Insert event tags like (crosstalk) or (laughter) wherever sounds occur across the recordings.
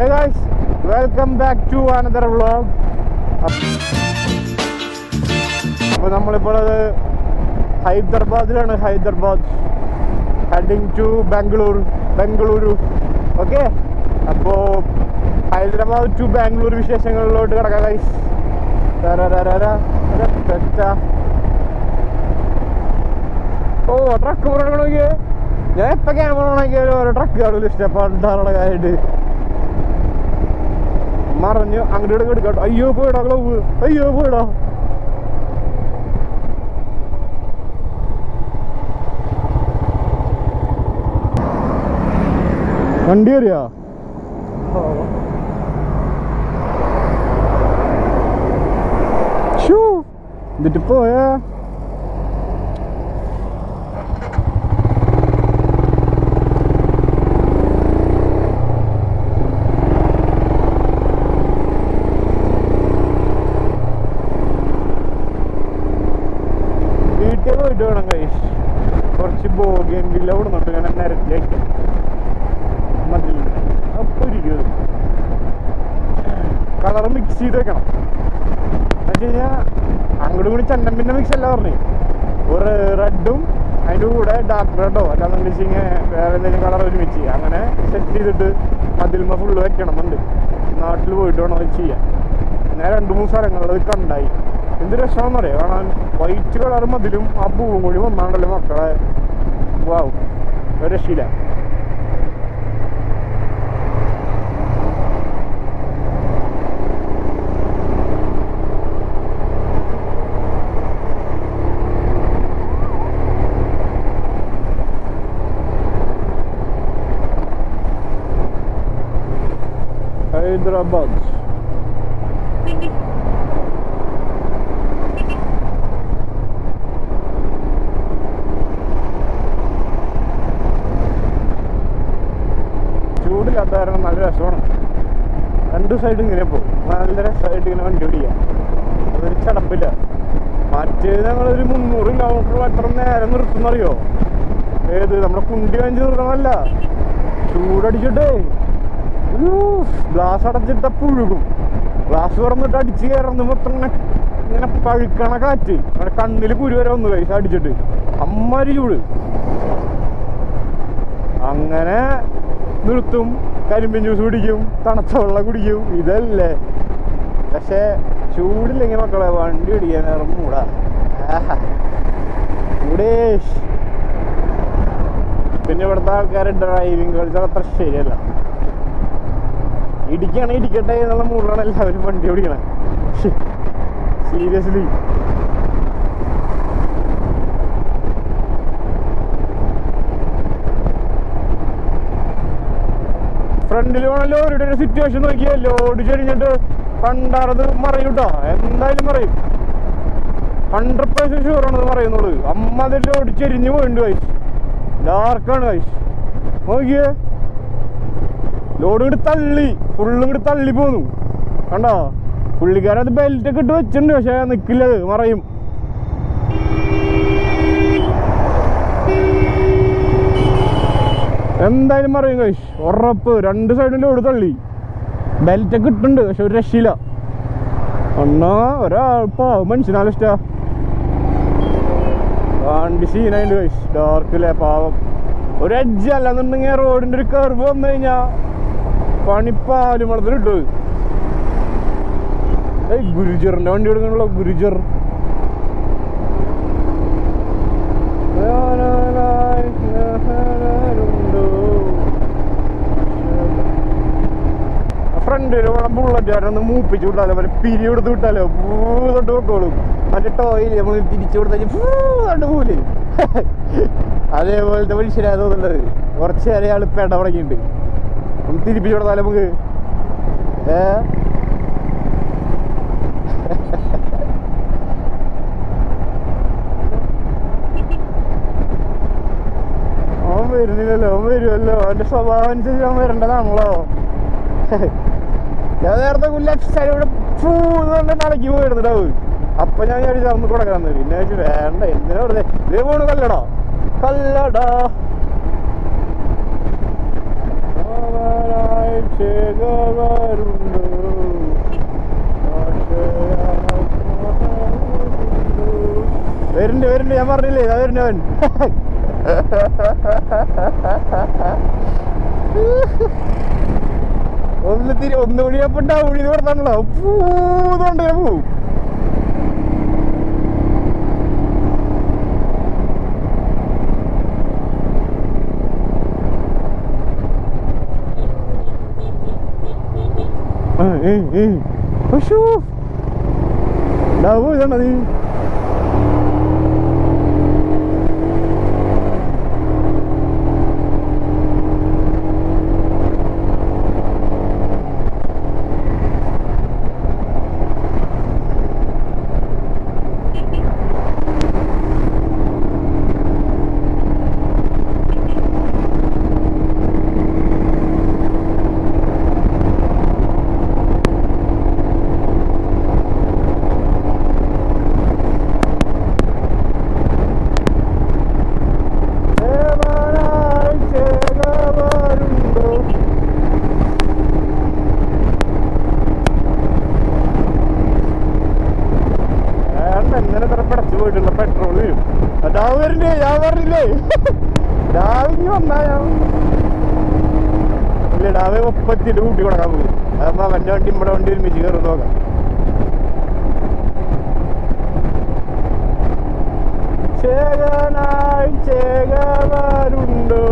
Hey guys, welcome back to another vlog അപ്പോൾ നമ്മളിപ്പോൾ അത് ഹൈദരാബാദിലാണ് Hyderabad heading to Bangalore Bengaluru okay അപ്പോൾ Hyderabad to Bangalore വിശേഷങ്ങളിലോട്ട് കിടക്കാം ഗൈസ് ഓ ട്രക്ക് പറയണമെങ്കിൽ ഞാൻ എപ്പോൾ ക്യാമറ ആണെങ്കിൽ ഓരോ ട്രക്ക് കാണുമല്ലോ ഇഷ്ടപ്പെട്ടാറുള്ള കാര്യമായിട്ട് മറിഞ്ഞു അങ്ങോട്ട് എടുക്കട്ടോ അയ്യോ പോയിടാ ഗ്ലൗവ് അയ്യോ പോയിടാ. വണ്ടി ഷൂ എന്നിട്ട് പോയാ വീട്ടിൽ പോയിട്ട് വേണം കൈസ് കുറച്ച് ബോഗിയൻ വില്ല കൊടുന്നിട്ട് ഇങ്ങനെ നിരത്തിലേക്ക് മതി അപ്പൊ ഇരിക്കും കളർ മിക്സ് ചെയ്ത് വെക്കണം എന്നുവെച്ച് കഴിഞ്ഞാൽ അങ്ങോട്ടും കൂടി ചെണ്ടം പിന്നെ മിക്സ് അല്ല പറഞ്ഞു. ഒരു റെഡും അതിന്റെ കൂടെ ഡാർക്ക് റെഡോ അല്ലാന്ന് വെച്ച് കഴിഞ്ഞാൽ വേറെ എന്തെങ്കിലും കളർ ഒരുമിച്ച്. അങ്ങനെ സെറ്റ് ചെയ്തിട്ട് അതിൽമ ഫുള്ള് വെക്കണം എന്നുണ്ട് നാട്ടിൽ പോയിട്ട് വേണം അത് ചെയ്യാൻ. അങ്ങനെ രണ്ട് മൂന്ന് സ്ഥലങ്ങളിൽ അത് കണ്ടായി. എന്ത് രസമാണെന്ന് അറിയാം കാണാൻ വൈറ്റ് കളറും മതിലും ആ പൂവും കൂടി വന്നാണ്ടല്ലോ മക്കളെ. വാവ് രക്ഷയില്ല. ഹൈദരാബാദ് ചൂടില്ലാത്ത കാരണം നല്ല രസമാണ്. രണ്ട് സൈഡ് ഇങ്ങനെ പോകും. നല്ല രസമായിട്ട് ഇങ്ങനെ വണ്ടി ഓടിക്കാം. അതൊരു ചടപ്പില്ല. മറ്റേത് ഞങ്ങളൊരു മുന്നൂറ് കിലോമീറ്റർ എത്ര നേരം നിർത്തുന്നറിയോ? ഏത്? നമ്മുടെ കുണ്ടി വാങ്ങിച്ച് നിർത്തണമല്ല ചൂടടിച്ചിട്ടേ. ഗ്ലാസ് അടച്ചിട്ട പുഴുകും. ഗ്ലാസ് തുറന്നിട്ട് അടിച്ച് കയറുന്ന മൊത്തം ഇങ്ങനെ പഴുക്കണ കാറ്റ്. അങ്ങനെ കണ്ണിൽ കുരു വരെ വന്നു കൈസ് അടിച്ചിട്ട്. അമ്മരി ചൂട്. അങ്ങനെ നിർത്തും. കരിമ്പിൻ ജ്യൂസ് കുടിക്കും തണുത്ത വെള്ളം കുടിക്കും. ഇതല്ലേ. പക്ഷേ ചൂടില്ലെങ്കിൽ മക്കളെ വണ്ടി മൂടാ. ആഹാ. ചൂടേഷ് പിന്നെ ഇവിടുത്തെ ആൾക്കാരുടെ ഡ്രൈവിംഗ് കളിച്ചാൽ അത്ര ശരിയല്ല. ഇടിക്കണേ ഇടിക്കട്ടെ എന്നുള്ള മൂടാണ് എല്ലാവരും വണ്ടി ഓടിക്കണേ. സീരിയസ്ലി ഫ്രണ്ടിൽ ലോറിയുടെ ഒരു സിറ്റുവേഷൻ നോക്കിയാൽ ലോഡ് കഴിഞ്ഞിട്ട് പണ്ടാറത് മറിയും എന്തായാലും മറിയും. ഹൺഡ്രഡ് പെർസെന്റ് ഷുവർ ആണത് പറയുന്നുള്ളൂ. അമ്മ അതിൽ ലോഡ് ചെരിഞ്ഞ് പോയിട്ടുണ്ട് കൈസ് ഡാർക്കാണ് വൈഷ് നോക്കിയേ. ലോഡ് ഇങ്ങോട്ട് തള്ളി. ഫുള്ളും ഇങ്ങോട്ട് തള്ളി പോന്നു. കണ്ടോ? പുള്ളിക്കാരൻ അത് ബെൽറ്റ് ഒക്കെ ഇട്ട് വെച്ചിട്ടുണ്ട് പക്ഷെ നിക്കില്ല അത് മറയും. എന്തായാലും മറിയും കഴിച്ച് ഉറപ്പ്. രണ്ട് സൈഡിൽ ലോഡ് തള്ളി. ബെൽറ്റ് ഒക്കെ ഇട്ടുണ്ട് പക്ഷെ ഒരു രക്ഷയില്ല. അണ്ണാ ഒരാൾ മനുഷ്യനാലും ഇഷ്ടാ. വണ്ടി സീനായിട്ട് കഴിച്ച് ഡാർക്കില്ലേ പാവം. ഒരു എഡ്ജ് അല്ലെന്നുണ്ടെങ്കിൽ റോഡിന്റെ ഒരു കർവ് വന്നു കഴിഞ്ഞാ പണിപ്പാലും വളർത്തി ഇട്ടത് ഏയ് ഗുരുജറിന്റെ വണ്ടി എടുക്കണല്ലോ ഗുരുജർ. ടോയിൽ നമ്മൾ തിരിച്ചു അതേപോലത്തെ മനുഷ്യരാ തോന്നുന്നത്. കുറച്ച് ആൾ പെട തുടങ്ങിയിട്ടുണ്ട്. തിരിപ്പിച്ചു നമുക്ക് ഏ? അവൻ വരുന്നില്ലല്ലോ അവൻ വരുമല്ലോ. അവന്റെ സ്വഭാവം അനുസരിച്ച് അവൻ വരേണ്ടതാണല്ലോ ഞാൻ നേരത്തെ പൂന്ന് നടക്കി അപ്പൊ ഞാൻ വിചാരിച്ചു അന്ന് കൊടുക്കാന്ന് പിന്നെ വേണ്ട എന്തിനാ വെറുതെ? ഇതേ പോണു കല്ലടാ. ചേകവാരുണ്ടോ വരുന്നുണ്ട് വരുന്നുണ്ട് ഞാൻ പറഞ്ഞില്ലേ? ഇതാ വരുന്നവൻ ഒന്ന് തിരി ഒന്ന് മണിയപ്പണ്ട ഉഴി കൊടുത്താണല്ലോ പൂതുകൊണ്ട് ഞാൻ പോവും ഏയ് ഏയ് അശോ ഡാവോ ഇതാണ് നീ ദേവനായി ചേകവാരുണ്ടോ വേണ്ട ഇങ്ങനെ ഇത്ര പടച്ചു പോയിട്ടുള്ള പെട്രോൾ വരും അതാ വരണ്ടേ ഞാൻ പറഞ്ഞില്ലേ ഡാവിഞ്ഞ് വന്നാ ഞാൻ. ഇല്ല ഡാവ് ഒപ്പത്തിട്ട് കൂട്ടി കൊടുക്കാൻ പോകും അതാകുമ്പോ അവന്റെ വണ്ടി ഇവിടെ വണ്ടി ഒരുമിച്ച് കയറി നോക്കാം. ചേകനായി ചേകവാരുണ്ടോ?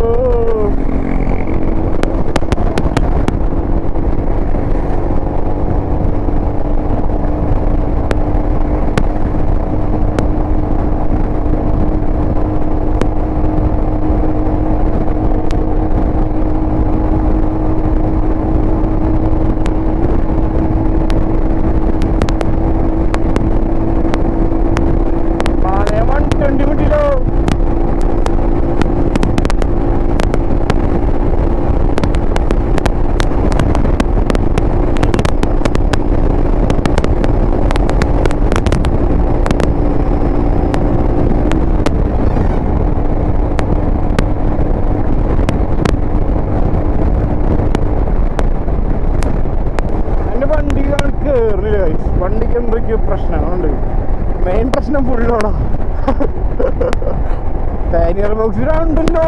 പാനിയർ ബോക്സ് രണ്ടുണ്ടോ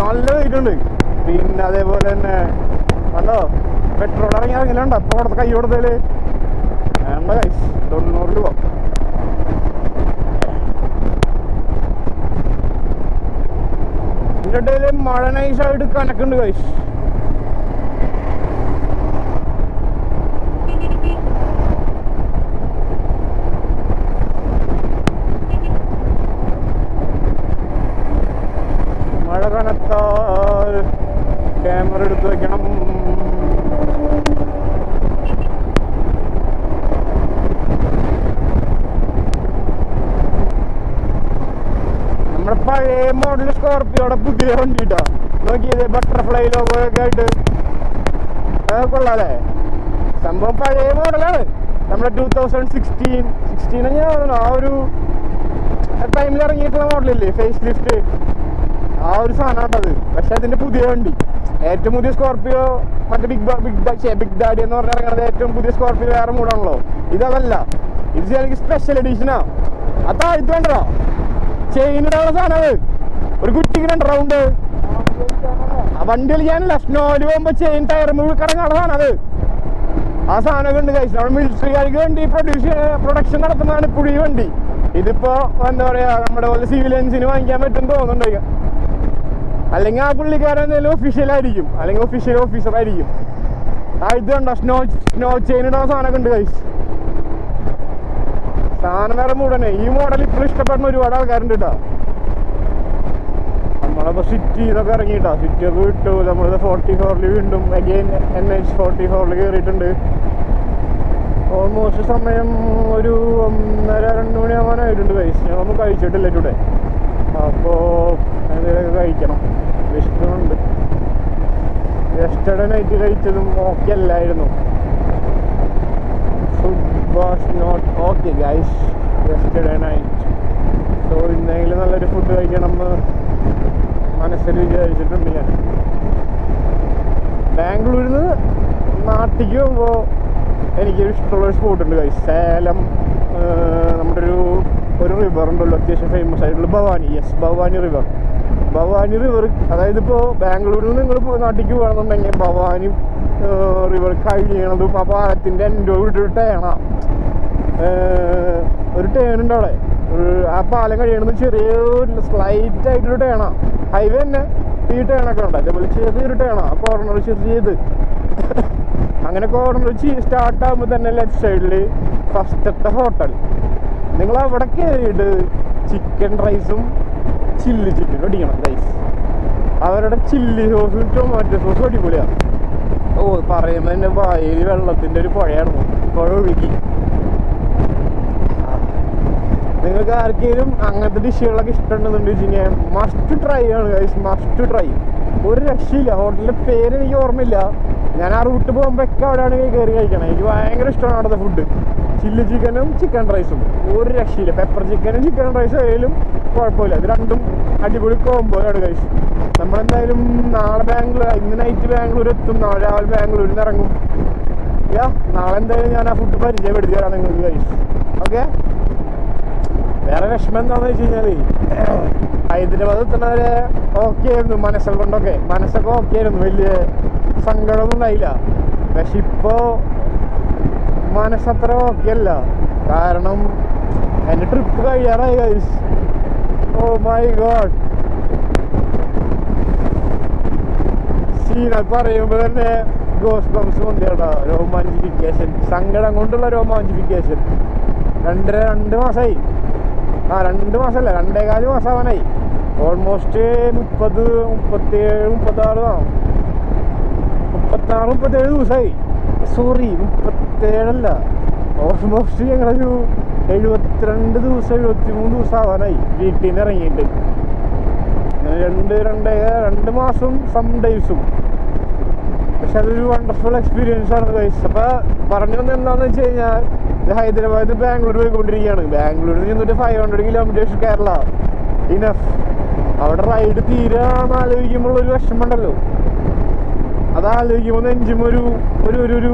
നല്ല വെയിറ്റ് പിന്നെ അതേപോലെ തന്നെ കണ്ടോ? പെട്രോൾ ഇറങ്ങി ഇറങ്ങില്ല അപ്പൊ കൊടുത്ത കൈ കൊടുത്തൽ വേണ്ട കൈസ് തൊണ്ണൂറ് രൂപ. ഇതിന്റെ ഇടയിൽ മഴ നൈസായിട്ട് കണക്കുണ്ട് കൈസ് മഴ കനത്താൽ ക്യാമറ എടുത്ത് വെക്കണം നമ്മുടെ പഴയ മോഡൽ സ്കോർപ്പിയോടെ പുതിയ വണ്ടി വണ്ടിട്ടാ നോക്കിയത് ബട്ടർഫ്ലൈ ലോഗോ ഒക്കെ ആയിട്ട്. കൊള്ളാലേ കൊള്ളാല്ലേ? സംഭവം പഴയ മോഡലാണ് നമ്മുടെ ടൂ തൗസൻഡ് സിക്സ്റ്റീൻ സിക്സ്റ്റീൻ ആ ഒരു ടൈമിൽ ഇറങ്ങിയിട്ടുള്ള മോഡലല്ലേ ഫേസ് ലിഫ്റ്റ് ആ ഒരു സാധനമാണത് പക്ഷെ അതിന്റെ പുതിയ വണ്ടി. ഏറ്റവും പുതിയ സ്കോർപ്പിയോ മറ്റേ ബിഗ് ബിഗ് ബിഗ് ഡാഡി എന്ന് പറഞ്ഞ ഇറങ്ങുന്നത് ഏറ്റവും പുതിയ സ്കോർപ്പിയോ വേറെ മൂടാണല്ലോ ഇതതല്ല. ഇത് ശരിക്കും സ്പെഷ്യൽ എഡീഷനാ അതാ ഇത് വേണ്ടോ ചെയിൻ ഇടാനുള്ള സാധനം അത്. ഒരു കുറ്റിക്ക് രണ്ട് റൗണ്ട് ആ വണ്ടി കളിക്കാനല്ല സ്നോയിൽ പോകുമ്പോ ചെയിൻ ടയർ മുഴുവൻ കറങ്ങാനുള്ള സാധനം അത്. ആ സാധനമൊക്കെ ഉണ്ട് കഴിച്ചു നമ്മുടെ മിലിറ്ററിക്കാർക്ക് വേണ്ടി പ്രൊഡ്യൂസ് പ്രൊഡക്ഷൻ നടത്തുന്നതാണ് പുളി വണ്ടി. ഇതിപ്പോ എന്താ പറയാ നമ്മുടെ പോലെ സിവിലിയൻസിന് വാങ്ങിക്കാൻ പറ്റും തോന്നുന്നുണ്ട്. അല്ലെങ്കിൽ ആ പുള്ളിക്കാരൻ എന്തെങ്കിലും ഒഫീഷ്യൽ ആയിരിക്കും. അല്ലെങ്കിൽ ഒഫീഷ്യൽ ഓഫീസർ ആയിരിക്കും. ആ ഇത് കണ്ടോ? സ്നോ സ്നോ ചെയിൻ ഇടാൻ സാധനമൊക്കെ ഉണ്ട് കൈസ് സാധനം വേറെ മൂടനെ ഈ മോഡൽ ഇപ്പോഴും ഇഷ്ടപ്പെടുന്ന ഒരുപാട് ആൾക്കാരുണ്ട് കേട്ടോ നമ്മളപ്പോ സിറ്റി ഇതൊക്കെ ഇറങ്ങിയിട്ടാ. സിറ്റി ഒക്കെ വിട്ടു. നമ്മളിത് ഫോർട്ടി ഫോറിൽ വീണ്ടും അഗെയിൻ എൻ എച്ച് ഫോർട്ടി ഫോറിൽ കയറിയിട്ടുണ്ട് ഓൾമോസ്റ്റ് സമയം ഒരു ഒന്നര രണ്ട് മണിയാവാനായിട്ടുണ്ട് കഴിച്ച് ഞാനൊന്നും കഴിച്ചിട്ടില്ല ടുഡേ അപ്പോ എന്തെങ്കിലുമൊക്കെ കഴിക്കണം. വിശക്കുന്നുണ്ട്. യെസ്റ്റർഡേ നൈറ്റ് കഴിച്ചതും ഓക്കെ അല്ലായിരുന്നു. Was not okay guys yesterday night so ഇന്നെങ്കിലും നല്ലൊരു ഫുഡ് കഴിക്കണം എന്ന് മനസ്സിൽ വിചാരിച്ചിട്ടുണ്ട് ഞാൻ ബാംഗ്ലൂരിൽ നിന്ന് നാട്ടിലേക്ക് പോകുമ്പോൾ എനിക്ക് ഇഷ്ടമുള്ള സ്പോട്ടുണ്ട് guys. സേലം നമ്മുടെ ഒരു ഒരു റിവർ ഉണ്ടല്ലോ അത്യാവശ്യം ഫേമസ് ആയിട്ടുള്ള Bhavani. Yes Bhavani river Bhavani river അതായത് ഇപ്പോൾ ബാംഗ്ലൂരിൽ നിന്ന് നിങ്ങൾ നാട്ടിലേക്ക് പോകണമെന്നുണ്ടെങ്കിൽ ഭവാനി റിവർ കഴിയണതും ആ പാലത്തിന്റെ എന്റെ ഒരു ടേണ ഒരു ടേൺ ഉണ്ട് അവിടെ. ആ പാലം കഴിയണത് ചെറിയൊരു സ്ലൈറ്റ് ആയിട്ടൊരു ടേണ ഹൈവേ തന്നെ ഈ ടേണൊക്കെ ഉണ്ട്. അതേപോലെ ചെറിയൊരു ടേണ കോർണർ ചെറിയത് അങ്ങനെ കോർണർ സ്റ്റാർട്ട് ആകുമ്പോൾ തന്നെ ലെഫ്റ്റ് സൈഡിൽ ഫസ്റ്റത്തെ ഹോട്ടൽ നിങ്ങൾ അവിടെ കയറിയിട്ട് ചിക്കൻ റൈസും ചില്ലി ചിക്കനും അടിക്കണം റൈസ് അവരുടെ ചില്ലി സോസും ടൊമാറ്റോ സോസും അടിപൊളിയാണ് ഓ പറയുമ്പോൾ തന്നെ വായിൽ വെള്ളത്തിന്റെ ഒരു പുഴയായിരുന്നു. പുഴ ഒഴുകി. നിങ്ങൾക്ക് ആർക്കെങ്കിലും അങ്ങനത്തെ ഡിഷുകളൊക്കെ ഇഷ്ടമുണ്ടെന്നുണ്ട് മസ്റ്റ് ട്രൈ ആണ് ഗൈസ് മസ്റ്റ് ട്രൈ ഒരു രക്ഷയില്ല ഹോട്ടലിന്റെ പേര് എനിക്ക് ഓർമ്മയില്ല. ഞാൻ ആ റൂട്ട് പോകുമ്പോൾ ഒക്കെ അവിടെയാണ് കയറി കഴിക്കണം എനിക്ക് ഭയങ്കര ഇഷ്ടമാണ് അവിടുത്തെ ഫുഡ് ചില്ലി ചിക്കനും ചിക്കൻ റൈസും ഒരു രക്ഷയില്ല. പെപ്പർ ചിക്കനും ചിക്കൻ റൈസും ആയാലും കുഴപ്പമില്ല. ഇത് രണ്ടും അടിപൊളി കോംബോ ആണ് കഴിച്ചു നമ്മളെന്തായാലും നാളെ ബാംഗ്ലൂർ ഇന്ന് നൈറ്റ് ബാംഗ്ലൂർ എത്തും. നാളെ രാവിലെ ബാംഗ്ലൂരിൽ നിന്ന് ഇറങ്ങും. യാ നാളെ എന്തായാലും ഞാൻ ആ ഫുഡ് പരിചയപ്പെടുത്തി തരാം നിങ്ങൾക്ക് കഴിച്ചു ഓക്കെ വേറെ വിഷമം എന്താണെന്ന് വെച്ച് കഴിഞ്ഞാൽ ഹൈദരാബാദ് എത്തുന്നവരെ ഓക്കെ ആയിരുന്നു. മനസ്സിൽ കൊണ്ടൊക്കെ. മനസ്സൊക്കെ ഓക്കെ ആയിരുന്നു. വലിയ സങ്കടമൊന്നും ഉണ്ടായില്ല. പക്ഷെ ഇപ്പോ മനസ്സത്ര ഓക്കെ അല്ല. കാരണം എന്റെ ട്രിപ്പ് കഴിയാറായി ഗൈസ് ഓ മൈ ഗോഡ് സീന പറയുമ്പോൾ തന്നെ ഗോസ് ബംസ് വന്നിട്ടാ രോമാഞ്ചിഫിക്കേഷൻ. സങ്കടം കൊണ്ടുള്ള രോമാഞ്ചിഫിക്കേഷൻ. രണ്ടര രണ്ട് മാസമായി ആ രണ്ട് മാസമല്ല രണ്ടേകാൽ മാസമാവാനായി ഓൾമോസ്റ്റ് മുപ്പത് മുപ്പത്തേഴ് മുപ്പത്താറ് മുപ്പത്താറ് മുപ്പത്തേഴ് ദിവസമായി സോറി മുപ്പത്തേഴല്ല. ഓൾമോസ്റ്റ് ഞങ്ങളൊരു എഴുപത്തിരണ്ട് ദിവസം എഴുപത്തി മൂന്ന് ദിവസം ആവാനായി. വീട്ടിൽ നിന്ന് ഇറങ്ങിയിട്ട് രണ്ട് രണ്ടേ രണ്ട് മാസം സം ഡേയ്സും പക്ഷെ അതൊരു വണ്ടർഫുൾ എക്സ്പീരിയൻസ് ആണ് ഗൈസ് അപ്പൊ പറഞ്ഞു വന്ന എന്താന്ന് വെച്ച് കഴിഞ്ഞാൽ ഹൈദരാബാദ് ബാംഗ്ലൂർ പോയിക്കൊണ്ടിരിക്കുകയാണ്. ബാംഗ്ലൂരിൽ നിന്നിട്ട് five hundred kilometres Kerala. Enough അവിടെ റൈഡ് തീരാന്ന് ആലോചിക്കുമ്പോൾ ഒരു വിഷമമുണ്ടല്ലോ. അത് ആലോചിക്കുമ്പോൾ നെഞ്ചും ഒരു ഒരു ഒരു ഒരു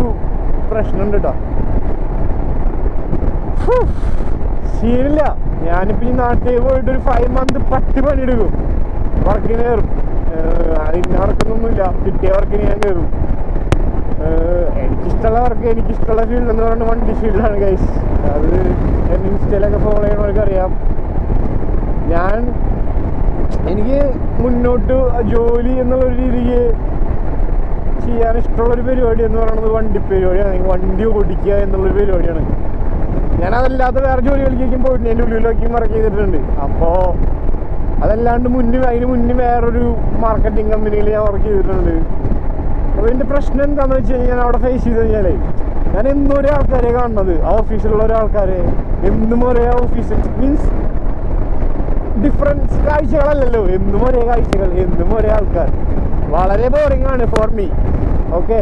പ്രശ്നമുണ്ട് കേട്ടോ ശീലില്ല ഞാനിപ്പോ ഈ നാട്ടിൽ പോയിട്ട് ഒരു ഫൈവ് മന്ത് പട്ടി പണിയെടുക്കും വർക്കിന് കയറും. അതിന് വർക്കൊന്നുമില്ല കിട്ടിയ വർക്കിന് ഞാൻ കയറും എനിക്കിഷ്ടമുള്ള വർക്ക് എനിക്കിഷ്ടമുള്ള ഫീൽഡ് എന്ന് പറയുന്നത് വണ്ടി ഫീൽഡാണ് ഗൈസ് അത് എന്റെ ഇൻസ്റ്റയിലൊക്കെ ഫോളോ ചെയ്യണവർക്ക് അറിയാം ഞാൻ എനിക്ക് മുന്നോട്ട് ജോലി എന്നുള്ള ഒരു രീതിക്ക് ചെയ്യാൻ ഇഷ്ടമുള്ളൊരു പരിപാടി എന്ന് പറയുന്നത് വണ്ടി പരിപാടിയാണ്. വണ്ടി ഓടിക്കുക എന്നുള്ളൊരു പരിപാടിയാണ്. ഞാൻ അതല്ലാതെ വേറെ ജോലികളിലേക്കും പോയിട്ടുണ്ട് എന്റെ ഉള്ളിലേക്കും വർക്ക് ചെയ്തിട്ടുണ്ട്. അപ്പോൾ അതല്ലാണ്ട് മുന്നിൽ അതിന് മുന്നേ വേറൊരു മാർക്കറ്റിംഗ് കമ്പനിയിൽ ഞാൻ വർക്ക് ചെയ്തിട്ടുണ്ട്. അപ്പോൾ എന്റെ പ്രശ്നം എന്താണെന്ന് വെച്ച് കഴിഞ്ഞാൽ അവിടെ ഫേസ് ചെയ്ത് കഴിഞ്ഞാലേ ഞാൻ എന്നും ഒരേ ആൾക്കാരെ കാണുന്നത്. ആ ഓഫീസിലുള്ള ഒരാൾക്കാരെ എന്നും ഒരേ ഓഫീസ് മീൻസ് ഡിഫറൻസ് കാഴ്ചകളല്ലല്ലോ. എന്നും ഒരേ കാഴ്ചകൾ എന്നും ഒരേ ആൾക്കാർ. വളരെ ബോറിംഗ് ആണ് ഫോർ മീ ഓക്കെ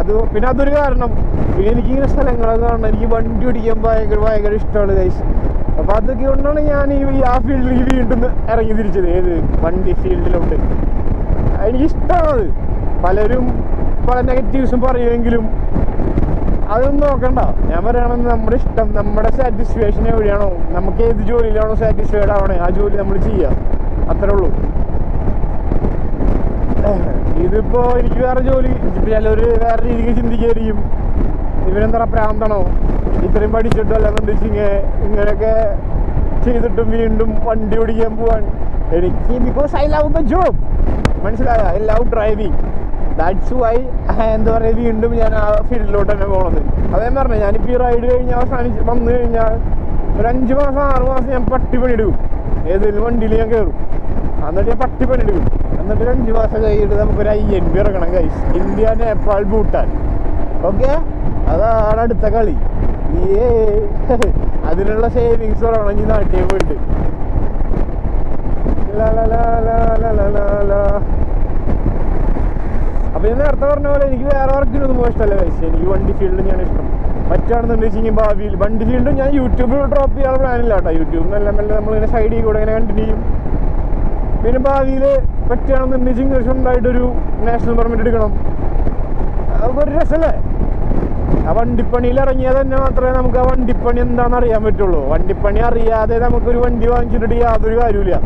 അത് പിന്നെ അതൊരു കാരണം. പിന്നെ എനിക്കിങ്ങനെ സ്ഥലങ്ങളൊക്കെ കാണണം എനിക്ക് വണ്ടി ഓടിക്കാൻ ഭയങ്കര ഭയങ്കര ഇഷ്ടമാണ് ഗൈസ് അപ്പൊ അതൊക്കെ കൊണ്ടാണ് ഞാൻ ഈ ആ ഫീൽഡിൽ വീണ്ടും ഇറങ്ങി തിരിച്ചത്. ഏത്? വണ്ടി ഫീൽഡിലുണ്ട് എനിക്ക് ഇഷ്ടമാണത് പലരും പല നെഗറ്റീവ്സും പറയുമെങ്കിലും അതൊന്നും നോക്കണ്ട. ഞാൻ പറയുകയാണെങ്കിൽ നമ്മുടെ ഇഷ്ടം നമ്മുടെ സാറ്റിസ്ഫാക്ഷൻ എവിടെയാണോ. നമുക്ക് ഏത് ജോലിയിലാണോ സാറ്റിസ്ഫൈഡ് ആവണേ ആ ജോലി നമ്മൾ ചെയ്യാം. അത്രേ ഉള്ളൂ. ഇതിപ്പോ എനിക്ക് വേറെ ജോലി ഇതിപ്പോ ചിലവര് വേറെ രീതിക്ക് ചിന്തിക്കായിരിക്കും ഇവനെന്താ പ്രാന്താണോ? ഇത്രയും പഠിച്ചിട്ടോ അല്ലെന്നുണ്ട് ഇങ്ങനെയൊക്കെ ചെയ്തിട്ടും വീണ്ടും വണ്ടി ഓടിക്കാൻ പോവാൻ. എനിക്ക് because I love the job മനസ്സിലായ I love driving that's why എന്താ പറയുക വീണ്ടും ഞാൻ ആ ഫീൽഡിലോട്ട് തന്നെ പോകണത് അതേ പറഞ്ഞു ഞാനിപ്പോൾ ഈ റൈഡ് കഴിഞ്ഞ് അവസാനിച്ച് വന്നു കഴിഞ്ഞാൽ ഒരു അഞ്ച് മാസം ആറ് മാസം ഞാൻ പട്ടി പണിയെടുക്കും ഏതെങ്കിലും വണ്ടിയിൽ ഞാൻ കയറും എന്നിട്ട് ഞാൻ പട്ടി പണിയെടുക്കും എന്നിട്ട് ഒരു അഞ്ച് മാസം കഴിഞ്ഞിട്ട് നമുക്കൊരു ഐ എൻ ബി ഇറങ്ങണം കൈസ് ഇന്ത്യ നേപ്പാൾ ഭൂട്ടാൻ. ഓക്കെ അതാണ് അടുത്ത കളി. അയ്യേ അതിനുള്ള സേവിങ്സ് ഉണങ്ങി നാട്ടിൽ പോയിട്ട്. അപ്പൊ ഞാൻ നേരത്തെ പറഞ്ഞ പോലെ എനിക്ക് വേറെ വർക്കിനൊന്നും ഇഷ്ടമല്ല പൈസ എനിക്ക് വണ്ടി ഞാൻ ഇഷ്ടം. പറ്റുകയാണെന്നുണ്ടെന്ന് ഭാവിയിൽ വണ്ടി ഫീൽഡ് ഞാൻ യൂട്യൂബിൽ ഡ്രോപ്പ് ചെയ്യാൻ പ്ലാനില്ല കേട്ടോ. യൂട്യൂബിൽ മെല്ലെ നമ്മൾ നമ്മളിങ്ങനെ സൈഡിൽ കൂടെ ഇങ്ങനെ കണ്ടിന്യൂ ചെയ്യും. പിന്നെ ഭാവിയിൽ പറ്റുകയാണെന്നുണ്ടെങ്കിൽ ഇംഗ്ലീഷ് ഉണ്ടായിട്ടൊരു നാഷണൽ പെർമിറ്റ് എടുക്കണം. അതൊരു രസമല്ലേ ആ വണ്ടിപ്പണിയിൽ ഇറങ്ങിയത് തന്നെ മാത്രമേ നമുക്ക് ആ വണ്ടിപ്പണി എന്താണെന്ന് അറിയാൻ പറ്റുള്ളൂ. വണ്ടിപ്പണി അറിയാതെ നമുക്കൊരു വണ്ടി വാങ്ങിച്ചിട്ട് യാതൊരു കാര്യമില്ല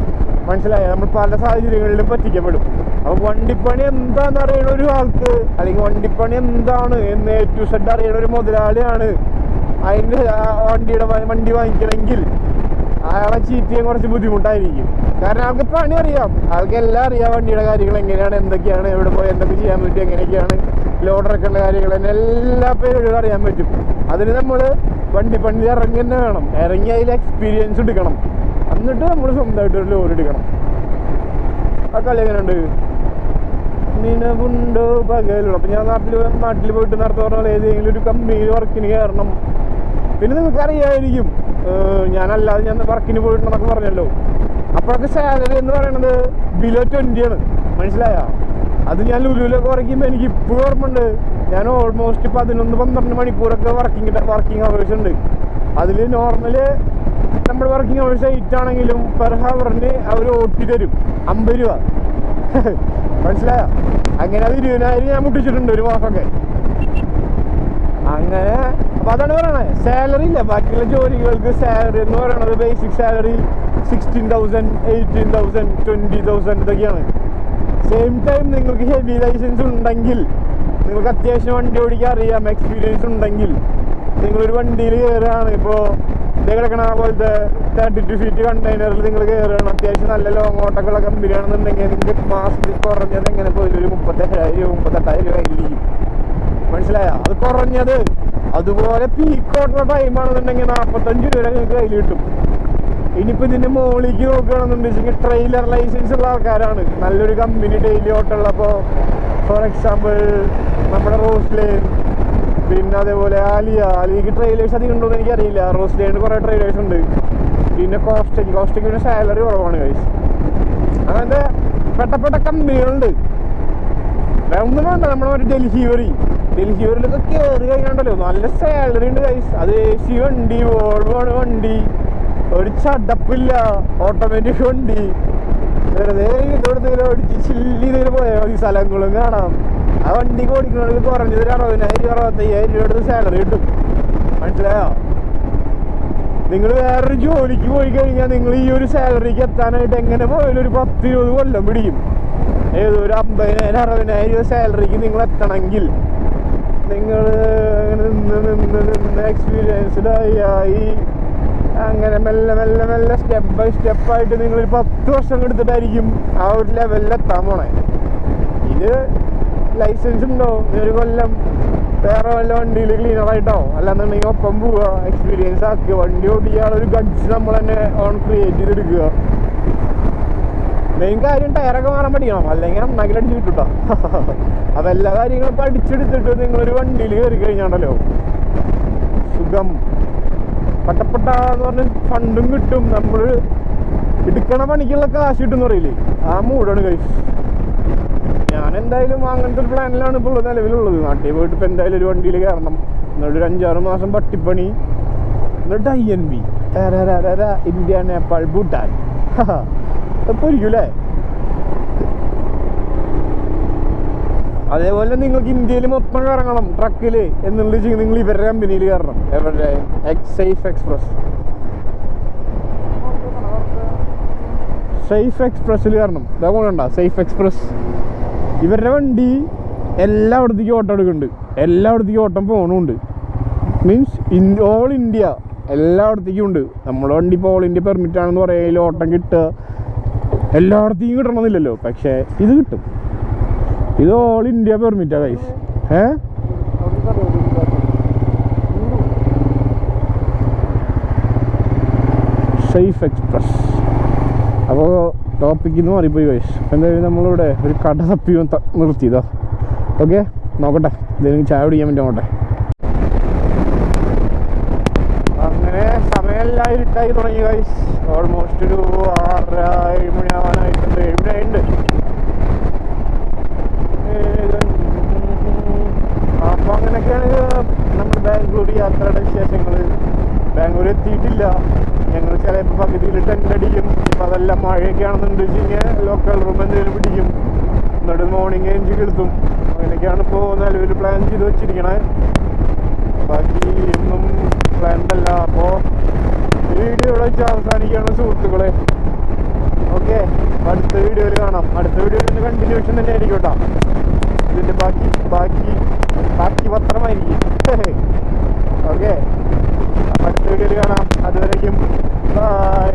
മനസ്സിലായോ? നമ്മൾ പല സാഹചര്യങ്ങളിലും പറ്റിക്കപ്പെടും. അപ്പൊ വണ്ടിപ്പണി എന്താന്ന് അറിയണ ഒരു ആൾക്ക് അല്ലെങ്കിൽ വണ്ടിപ്പണി എന്താണ് എന്ന് എ ടു സെഡ് അറിയണ ഒരു മുതലാളിയാണ് അതിന്റെ വണ്ടിയുടെ വണ്ടി വാങ്ങിക്കണമെങ്കിൽ അയാളെ ചീറ്റ് ചെയ്യാൻ കുറച്ച് ബുദ്ധിമുട്ടായിരിക്കും. കാരണം ആൾക്ക് പണി അറിയാം. ആൾക്ക് എല്ലാം അറിയാം വണ്ടിയുടെ കാര്യങ്ങൾ എങ്ങനെയാണ് എന്തൊക്കെയാണ് എവിടെ പോയി എന്തൊക്കെ ചെയ്യാൻ പറ്റും എങ്ങനെയൊക്കെയാണ്. ലോഡ് ഇറക്കേണ്ട കാര്യങ്ങൾ തന്നെ എല്ലാ പേരും അറിയാൻ പറ്റും. അതിന് നമ്മൾ വണ്ടി പണി ഇറങ്ങി തന്നെ വേണം. ഇറങ്ങി അതിൽ എക്സ്പീരിയൻസ് എടുക്കണം. എന്നിട്ട് നമ്മൾ സ്വന്തമായിട്ട് ഒരു ലോഡ് എടുക്കണം. ആ കളി എങ്ങനെയുണ്ട്? നിലവുണ്ടോ പകലുള്ളൂ അപ്പം ഞാൻ നാട്ടിൽ നാട്ടിൽ പോയിട്ട് നേരത്തെ പറഞ്ഞാൽ ഏതെങ്കിലും ഒരു കമ്പനിയിൽ വർക്കിന് കയറണം. പിന്നെ നിങ്ങൾക്ക് അറിയായിരിക്കും. ഞാനല്ലാതെ ഞാൻ വർക്കിന് പോയിട്ടുണ്ടെന്നൊക്കെ പറഞ്ഞല്ലോ. അപ്പോഴൊക്കെ സാലറി എന്ന് പറയുന്നത് ബിലോ ട്വന്റിയാണ് മനസ്സിലായ? അത് ഞാൻ ലുലുവിലൊക്കെ ഉറക്കുമ്പോൾ എനിക്ക് ഇപ്പോഴും ഓർമ്മയുണ്ട്. ഞാൻ ഓൾമോസ്റ്റ് പതിനൊന്ന് പന്ത്രണ്ട് മണിക്കൂറൊക്കെ വർക്കിംഗ് വർക്കിംഗ് അവേഴ്സ് ഉണ്ട്. അതിൽ നോർമൽ നമ്മുടെ വർക്കിംഗ് അവേഴ്സ് എയ്റ്റ് ആണെങ്കിലും പെർ ഹവറിന് അവർ ഓട്ടി തരും. അമ്പത് രൂപ. (laughs) മനസ്സിലായോ? അങ്ങനെ അത് ഇരുപതിനായിരം ഞാൻ മുട്ടിച്ചിട്ടുണ്ട് ഒരു മാസമൊക്കെ. അങ്ങനെ അപ്പൊ അതാണ് പറയണത് സാലറി ഇല്ല. ബാക്കിയുള്ള ജോലികൾക്ക് സാലറി എന്ന് പറയണത് basic salary sixteen thousand eighteen thousand twenty thousand ഇതൊക്കെയാണ്. സെയിം ടൈം നിങ്ങൾക്ക് ഹെവി ലൈസൻസ് ഉണ്ടെങ്കിൽ നിങ്ങൾക്ക് അത്യാവശ്യം വണ്ടി ഓടിക്കാൻ അറിയാം എക്സ്പീരിയൻസ് ഉണ്ടെങ്കിൽ. നിങ്ങളൊരു വണ്ടിയിൽ കയറുകയാണ്. ഇപ്പോൾ ഇതേ കിടക്കണ പോലത്തെ തേർട്ടി ടു ഫീറ്റ് കണ്ടെയ്നറിൽ നിങ്ങൾ കയറുകയാണ്. അത്യാവശ്യം നല്ല ലോങ് ഓട്ടൊക്കെയുള്ള കമ്പനിയാണെന്നുണ്ടെങ്കിൽ നിങ്ങൾക്ക് മാസത്തിൽ കുറഞ്ഞത് എങ്ങനെ പോയി ഒരു മുപ്പത്തേഴായിരം മുപ്പത്തെട്ടായിരം രൂപ കയ്യിലിരിക്കും മനസ്സിലായോ? അത് കുറഞ്ഞത്. അതുപോലെ പീക്കോട്ടുള്ള ടൈമാണെന്നുണ്ടെങ്കിൽ നാൽപ്പത്തഞ്ച് രൂപ നിങ്ങൾക്ക് കയ്യിൽ കിട്ടും. ഇനിയിപ്പോ ഇതിന്റെ മുകളിലേക്ക് നോക്കുകയാണെന്നുണ്ടെങ്കിൽ ട്രെയിലർ ലൈസൻസ് ഉള്ള ആൾക്കാരാണ്. നല്ലൊരു കമ്പനി ഡെയിലി ഓട്ടുള്ളപ്പോൾ ഫോർ എക്സാമ്പിൾ നമ്മുടെ റോസ്ലേൻ പിന്നെ അതേപോലെ ആലിയ. ആലിയക്ക് ട്രെയിലേഴ്സ് അധികം ഉണ്ടോ എന്ന് എനിക്കറിയില്ല. റോസ്ലേന് കുറേ ട്രെയിലേഴ്സ് ഉണ്ട്. പിന്നെ കോസ്റ്റയ്ക്ക് കോസ്റ്റയ്ക്ക് പിന്നെ സാലറി കുറവാണ് കൈസ് അങ്ങനത്തെ പെട്ടപ്പെട്ട കമ്പനികളുണ്ട് ഒന്നും വേണ്ട. നമ്മുടെ ഒരു ഡൽഹിവറി ഡൽഹിവറിലൊക്കെ കയറി കഴിഞ്ഞാണ്ടല്ലോ. നല്ല സാലറി ഉണ്ട് കൈസ് അത് എ സി വണ്ടി വോൾവോ ആണ് വണ്ടി. ഒരു ചടപ്പില്ല ഓട്ടോമാറ്റിക് വണ്ടി. വെറുതെ ഇതോടത്തേലും ഓടിച്ച് ചില്ലി ഇതിൽ പോയാൽ മതി. സ്ഥലങ്ങളും കാണാം. ആ വണ്ടി ഓടിക്കണമെങ്കിൽ കുറഞ്ഞത് ഒരു അറുപതിനായിരം അറുപത്തയ്യായിരം രൂപ അടുത്ത് സാലറി കിട്ടും. മനസ്സിലായോ? നിങ്ങൾ വേറൊരു ജോലിക്ക് പോയി കഴിഞ്ഞാൽ നിങ്ങൾ ഈ ഒരു സാലറിക്ക് എത്താനായിട്ട് എങ്ങനെ പോയാലും ഒരു പത്ത് ഇരുപത് കൊല്ലം പിടിക്കും ഏതോ ഒരു അമ്പതിനായിരം അറുപതിനായിരം രൂപ സാലറിക്ക് നിങ്ങൾ എത്തണമെങ്കിൽ. നിങ്ങൾ അങ്ങനെ നിന്ന് നിന്ന് നിന്ന് എക്സ്പീരിയൻസ്ഡ് ആയി. അങ്ങനെ മെല്ലെ മെല്ലെ മെല്ലെ സ്റ്റെപ്പ് ബൈ സ്റ്റെപ്പായിട്ട് നിങ്ങൾ പത്ത് വർഷം എടുത്തിട്ടായിരിക്കും ആ ഒരു ലെവലിൽ എത്താൻ പോണേ. ഇത് ലൈസൻസ് ഉണ്ടോ? ഒരു കൊല്ലം വേറെ വല്ല വണ്ടിയിൽ ക്ലീനർ ആയിട്ടോ? അല്ലാന്നുണ്ടെങ്കിൽ ഒപ്പം പോവുക എക്സ്പീരിയൻസ് ആക്കുക വണ്ടി ഓടിക്കാനുള്ള ഒരു ഗഡ്സ് നമ്മൾ തന്നെ ഓൺ ക്രിയേറ്റ് ചെയ്തെടുക്കുക. മെയിൻ കാര്യം ടയറൊക്കെ മാറാൻ പഠിക്കണം അല്ലെങ്കിൽ അണ്ണാക്കിലടിച്ച് കിട്ടുട്ടോ. (laughs) അപ്പം എല്ലാ കാര്യങ്ങളും പഠിച്ചെടുത്തിട്ട് നിങ്ങളൊരു വണ്ടിയിൽ കയറി കഴിഞ്ഞാണ്ടല്ലോ. സുഖം. പട്ടപ്പെട്ട എന്ന് പറഞ്ഞാൽ ഫണ്ടും കിട്ടും. നമ്മൾ എടുക്കണ പണിക്കുള്ള കാശ് കിട്ടും പറയില്ലേ? ആ മൂടാണ് കൈ ഞാൻ എന്തായാലും അങ്ങനത്തെ ഒരു പ്ലാനിലാണ് ഇപ്പോൾ ഉള്ളത് നിലവിലുള്ളത്. നാട്ടിൽ പോയിട്ട് ഇപ്പം എന്തായാലും ഒരു വണ്ടിയിൽ കയറണം. എന്നിട്ട് ഒരു അഞ്ചാറ് മാസം പട്ടിപ്പണി. എന്നിട്ട് I N B India Nepal Bhutan. എപ്പോൾ ഇരിക്കൂലേ അതേപോലെ നിങ്ങൾക്ക് ഇന്ത്യയിൽ മൊത്തം കറങ്ങണം ട്രക്കിൽ എന്നുള്ളത് നിങ്ങൾ ഇവരുടെ കമ്പനിയിൽ കയറണം. എവിടെ സേഫ് എക്സ്പ്രസ് സേഫ് എക്സ്പ്രസ്സിൽ കയറണം. ഇതാ കൊണ്ടുണ്ട സേഫ് എക്സ്പ്രസ് ഇവരുടെ വണ്ടി എല്ലായിടത്തേക്കും ഓട്ടം എടുക്കുന്നുണ്ട്. എല്ലായിടത്തേക്കും ഓട്ടം പോകണമുണ്ട് മീൻസ് ഇൻ ഓൾ ഇന്ത്യ എല്ലായിടത്തേക്കും ഉണ്ട്. നമ്മുടെ വണ്ടി ഇപ്പോൾ ഓൾ ഇന്ത്യ പെർമിറ്റ് ആണെന്ന് പറയുക ഓട്ടം കിട്ടുക. എല്ലായിടത്തേക്കും കിട്ടണമെന്നില്ലല്ലോ. പക്ഷേ ഇത് കിട്ടും. ഇത് ഓൾ ഇന്ത്യ പെർമിറ്റാ കൈസ് ഏ? സേഫ് എക്സ്പ്രസ് അപ്പോൾ ടോപ്പിക്കിൽ നിന്ന് മാറിപ്പോയി കൈസ് എന്തായാലും നമ്മളിവിടെ ഒരു കട തപ്പി നിർത്തിയതാ. ഓക്കെ നോക്കട്ടെ. എന്തെങ്കിലും ചായ കുടിക്കാൻ വേണ്ടി നോക്കട്ടെ അങ്ങനെ സമയമെല്ലാം ഇരുട്ടായി തുടങ്ങി കൈസ് ഓൾമോസ്റ്റ് ഒരു ആറര ഏഴ് മണിയാവാനായിട്ടുണ്ട് ഏഴ് മണിയായിട്ടുണ്ട് വല്ല മഴയൊക്കെയാണെന്നുണ്ടെങ്കിൽ ലോക്കൽ റൂം എന്തെങ്കിലും പിടിക്കും. എന്നിട്ട് മോർണിംഗ് എഞ്ചി കിടത്തും. അങ്ങനെയൊക്കെയാണ് ഇപ്പോൾ നിലവിൽ പ്ലാൻ ചെയ്ത് വെച്ചിരിക്കണേ. ബാക്കി ഒന്നും പ്ലാൻഡല്ല അപ്പോൾ വീഡിയോ വെച്ച് അവസാനിക്കുകയാണ് സുഹൃത്തുക്കളെ. ഓക്കെ അടുത്ത വീഡിയോയിൽ കാണാം. അടുത്ത വീഡിയോയിൽ കണ്ടിന്യൂഷൻ തന്നെ ആയിരിക്കും കേട്ടോ. ഇതിന്റെ ബാക്കി ബാക്കി ബാക്കി പത്രമായിരിക്കും. (laughs) ഓക്കെ അടുത്ത വീഡിയോയിൽ കാണാം. അതുവരേക്കും ബൈ